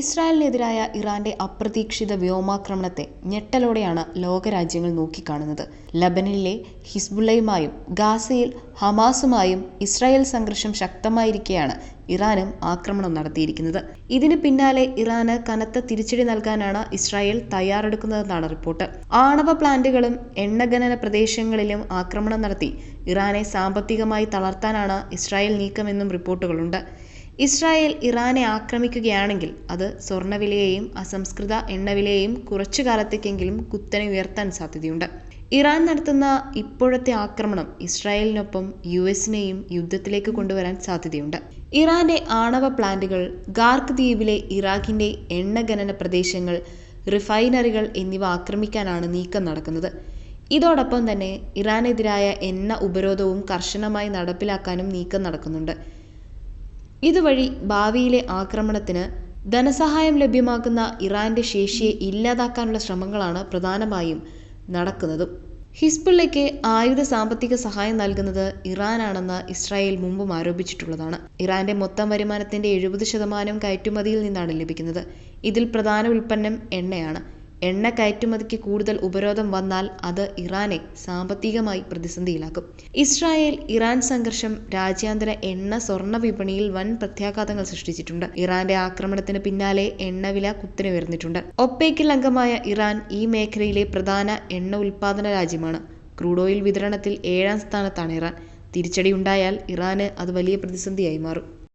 ഇസ്രായേലിനെതിരായ ഇറാന്റെ അപ്രതീക്ഷിത വ്യോമാക്രമണത്തെ ഞെട്ടലോടെയാണ് ലോകരാജ്യങ്ങൾ നോക്കിക്കാണുന്നത്. ലബനിലെ ഹിസ്ബുള്ളയുമായും ഗാസയിൽ ഹമാസുമായും ഇസ്രായേൽ സംഘർഷം ശക്തമായിരിക്കെയാണ് ഇറാനും ആക്രമണം നടത്തിയിരിക്കുന്നത്. ഇതിന് പിന്നാലെ ഇറാന് കനത്ത തിരിച്ചടി നൽകാനാണ് ഇസ്രായേൽ തയ്യാറെടുക്കുന്നതെന്നാണ് റിപ്പോർട്ട്. ആണവ പ്ലാന്റുകളും എണ്ണഖനന പ്രദേശങ്ങളിലും ആക്രമണം നടത്തി ഇറാനെ സാമ്പത്തികമായി തളർത്താനാണ് ഇസ്രായേൽ നീക്കമെന്നും റിപ്പോർട്ടുകളുണ്ട്. ഇസ്രായേൽ ഇറാനെ ആക്രമിക്കുകയാണെങ്കിൽ അത് സ്വർണവിലയെയും അസംസ്കൃത എണ്ണവിലയെയും കുറച്ചു കാലത്തേക്കെങ്കിലും കുത്തനെ ഉയർത്താൻ സാധ്യതയുണ്ട്. ഇറാൻ നടത്തുന്ന ഇപ്പോഴത്തെ ആക്രമണം ഇസ്രായേലിനൊപ്പം യു എസിനെയും യുദ്ധത്തിലേക്ക് കൊണ്ടുവരാൻ സാധ്യതയുണ്ട്. ഇറാന്റെ ആണവ പ്ലാന്റുകൾ ഗാർക്ക് ദ്വീപിലെ ഇറാഖിന്റെ എണ്ണഖനന പ്രദേശങ്ങൾ റിഫൈനറികൾ എന്നിവ ആക്രമിക്കാനാണ് നീക്കം നടക്കുന്നത്. ഇതോടൊപ്പം തന്നെ ഇറാനെതിരായ എണ്ണ ഉപരോധവും കർശനമായി നടപ്പിലാക്കാനും നീക്കം നടക്കുന്നുണ്ട്. ഇതുവഴി ഭാവിയിലെ ആക്രമണത്തിന് ധനസഹായം ലഭ്യമാക്കുന്ന ഇറാന്റെ ശേഷിയെ ഇല്ലാതാക്കാനുള്ള ശ്രമങ്ങളാണ് പ്രധാനമായും നടക്കുന്നതും. ഹിസ്ബുള്ളയ്ക്ക് ആയുധ സാമ്പത്തിക സഹായം നൽകുന്നത് ഇറാനാണെന്ന് ഇസ്രായേൽ മുമ്പും ആരോപിച്ചിട്ടുള്ളതാണ്. ഇറാന്റെ മൊത്തം വരുമാനത്തിന്റെ എഴുപത് ശതമാനം കയറ്റുമതിയിൽ നിന്നാണ് ലഭിക്കുന്നത്. ഇതിൽ പ്രധാന ഉൽപ്പന്നം എണ്ണയാണ്. എണ്ണ കയറ്റുമതിക്ക് കൂടുതൽ ഉപരോധം വന്നാൽ അത് ഇറാനെ സാമ്പത്തികമായി പ്രതിസന്ധിയിലാക്കും. ഇസ്രായേൽ ഇറാൻ സംഘർഷം രാജ്യാന്തര എണ്ണ സ്വർണ വിപണിയിൽ വൻ പ്രത്യാഘാതങ്ങൾ സൃഷ്ടിച്ചിട്ടുണ്ട്. ഇറാന്റെ ആക്രമണത്തിന് പിന്നാലെ എണ്ണവില കുത്തനെ ഉയർന്നിട്ടുണ്ട്. ഒപ്പേക്കിൽ അംഗമായ ഇറാൻ ഈ മേഖലയിലെ പ്രധാന എണ്ണ ഉൽപാദന രാജ്യമാണ്. ക്രൂഡ് ഓയിൽ വിതരണത്തിൽ ഏഴാം സ്ഥാനത്താണ് ഇറാൻ. തിരിച്ചടി ഉണ്ടായാൽ ഇറാന് അത് വലിയ പ്രതിസന്ധിയായി മാറും.